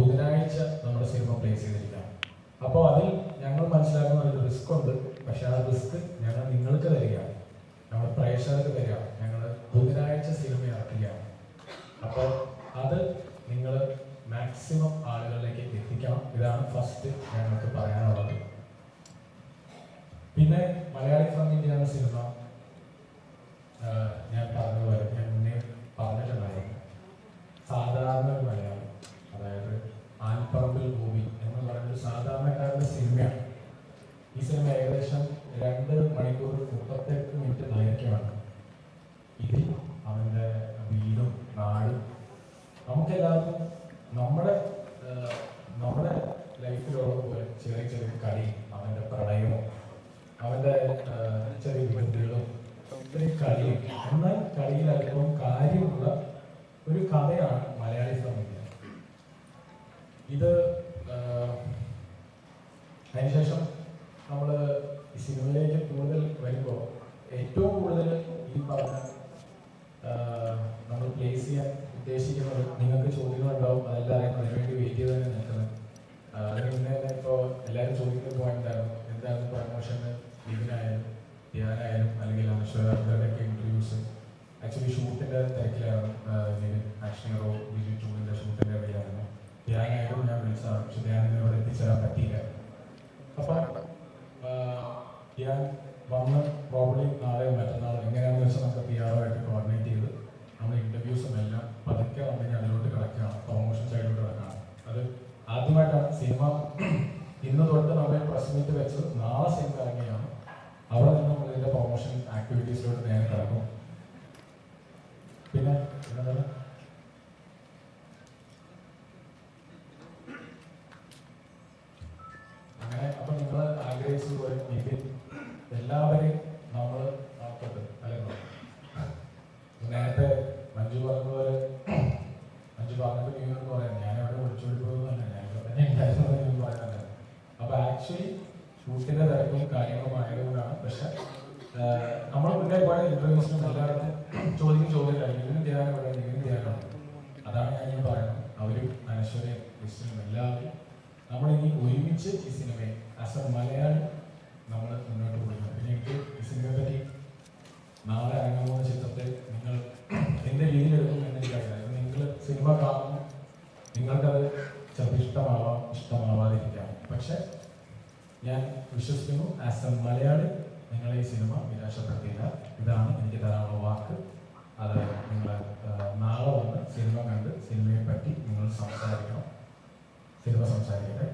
ബുധനാഴ്ച നമ്മുടെ cinema place ചെയ്തിരിക്കാം. അപ്പോൾ അതിൽ ഞങ്ങൾ മനസ്സിലാക്കുന്ന ഒരു റിസ്ക് ഉണ്ട്. പക്ഷെ ആ റിസ്ക് ഞങ്ങൾ നിങ്ങൾക്ക് തരിക. ഞങ്ങൾ പ്രേക്ഷകർക്ക് തരിക. ഞങ്ങൾ ബുധനാഴ്ച സിനിമ ഇറക്കുകയാണ് അപ്പോൾ അത് നിങ്ങൾ മാക്സിമം ആളുകളിലേക്ക് എത്തിക്കണം. ഇതാണ് ഫസ്റ്റ് ഞങ്ങൾക്ക് പറയാനുള്ളത്. പിന്നെ മലയാളി ഫ്രം ഇന്ത്യ എന്ന സിനിമ ആഹ് ഞാൻ പറഞ്ഞതുപോലെ ഞാൻ മുന്നേ പറഞ്ഞിട്ടുണ്ടായിരുന്നു സാധാരണ ഒരു മലയാളം അതായത് ആൻപറമ്പിൽ മൂവി എന്ന് പറയുന്ന ഒരു സാധാരണക്കാരുടെ സിനിമയാണ് ഈ സിനിമ ഏകദേശം രണ്ട് മണിക്കൂർ മുപ്പത്തെട്ട് മിനിറ്റ് ദൈർഘ്യമാണ്. ഇതിൽ അവന്റെ വീടും നാടും നമുക്കെല്ലാവർക്കും നമ്മുടെ നമ്മുടെ ലൈഫിലുള്ള പോലെ ചെറിയ ചെറിയ കളി അവന്റെ പ്രണയവും അവന്റെ ചെറിയ വിപത്തുകളും ഒത്തിരി കളിയും. എന്നാൽ കളിയിൽ അല്പം കാര്യമുള്ള ഒരു കഥയാണ് മലയാളി സംഗീതം ഇത് ആഹ് അതിനുശേഷം നമ്മൾ ഈ സിനിമയിലേക്ക് കൂടുതൽ വരുമ്പോൾ ഏറ്റവും കൂടുതൽ ഈ പറഞ്ഞ നമ്മൾ പ്ലേസ് ചെയ്യാൻ ഉദ്ദേശിക്കുന്നത് നിങ്ങൾക്ക് ചോദ്യങ്ങൾ ഉണ്ടാവും അതെല്ലാവരും അതിനുവേണ്ടി വെയിറ്റ് ചെയ്ത് തന്നെ നിൽക്കുന്നത് അതിന് മുന്നേ തന്നെ ഇപ്പോൾ എല്ലാവരും ചോദിക്കുന്ന പോയിന്റ് ഉണ്ടായിരുന്നു എന്താണ് പ്രമോഷന് ഇതിനായാലും ഞാൻ വന്ന് പ്രോബ്ലി നാളെയോ മറ്റന്നാളോ എങ്ങനെയാണെന്ന് വെച്ചാൽ നമുക്ക് പി ആറുമായിട്ട് കോർഡിനേറ്റ് ചെയ്ത് നമ്മൾ ഇന്റർവ്യൂസും എല്ലാം പതുക്കെ കഴിഞ്ഞാൽ അതിലോട്ട് കിടക്കുകയാണ്. പ്രൊമോഷൻ സൈഡിലോട്ട് കിടക്കുകയാണ്. അത് ആദ്യമായിട്ടാണ് സിനിമ ഇന്ന് തൊട്ട് നമ്മൾ പ്രസ് മീറ്റ് വെച്ച് നാളെ സിനിമ ഇറങ്ങിയാണ്. അവിടെ നിന്ന് നമ്മൾ ഇതിന്റെ പ്രൊമോഷൻ ആക്ടിവിറ്റീസിലോട്ട് നേരെ കിടക്കും. പിന്നെ പിന്നെന്താണ്? എല്ലാവരെയും നമ്മൾ നോക്കട്ടെ. അല്ലെങ്കിൽ നേരത്തെ മഞ്ജു പറഞ്ഞതുപോലെ മഞ്ജു പറഞ്ഞപ്പോൾ നീ എന്ന് പറയാം. ഞാൻ അവിടെ തന്നെ. ഞാൻ തന്നെ ഉണ്ടായിരുന്നു നീ പറയുന്നത് അപ്പൊ ആക്ച്വലി ഷൂട്ടിന്റെ തിരക്കും കാര്യങ്ങളും ആയതുകൊണ്ടാണ്. പക്ഷെ നമ്മൾ മുന്നേ പോയ ഇന്റർവ്യൂസിനും എല്ലാവർക്കും ചോദിക്കും ചോദ്യമില്ല ഇതിനും ധ്യാനം ഇവിടെ ഇതിനും ധ്യാനം അതാണ് ഞാൻ ഇനി പറയുന്നത്. അവരും അനശ്വരയും ക്രിസ്ത്യനും എല്ലാവരും നമ്മൾ ഇനി ഒരുമിച്ച് ഈ സിനിമയെ എ മലയാളി നമ്മൾ മുന്നോട്ട് പോകുന്നു പിന്നെ എനിക്ക് ഈ സിനിമയെ പറ്റി നാളെ ഇറങ്ങാൻ പോകുന്ന ചിത്രത്തെ നിങ്ങൾ എന്ത് രീതിയിൽ എടുക്കും എന്ന് എനിക്കറിയാം നിങ്ങൾ സിനിമ കാണുന്നു നിങ്ങൾക്കത് ചിലപ്പോൾ ഇഷ്ടമാവാം ഇഷ്ടമാവാതിരിക്കാം പക്ഷെ ഞാൻ വിശ്വസിക്കുന്നു ആസ് എ മലയാളി നിങ്ങളെ ഈ സിനിമ നിരാശപ്പെടുത്തിയില്ല. ഇതാണ് എനിക്ക് തരാനുള്ള വാക്ക്. അത് നിങ്ങൾ നാളെ വന്ന് സിനിമ കണ്ട് സിനിമയെ പറ്റി നിങ്ങൾ സംസാരിക്കണം. സിനിമ സംസാരിക്കട്ടെ.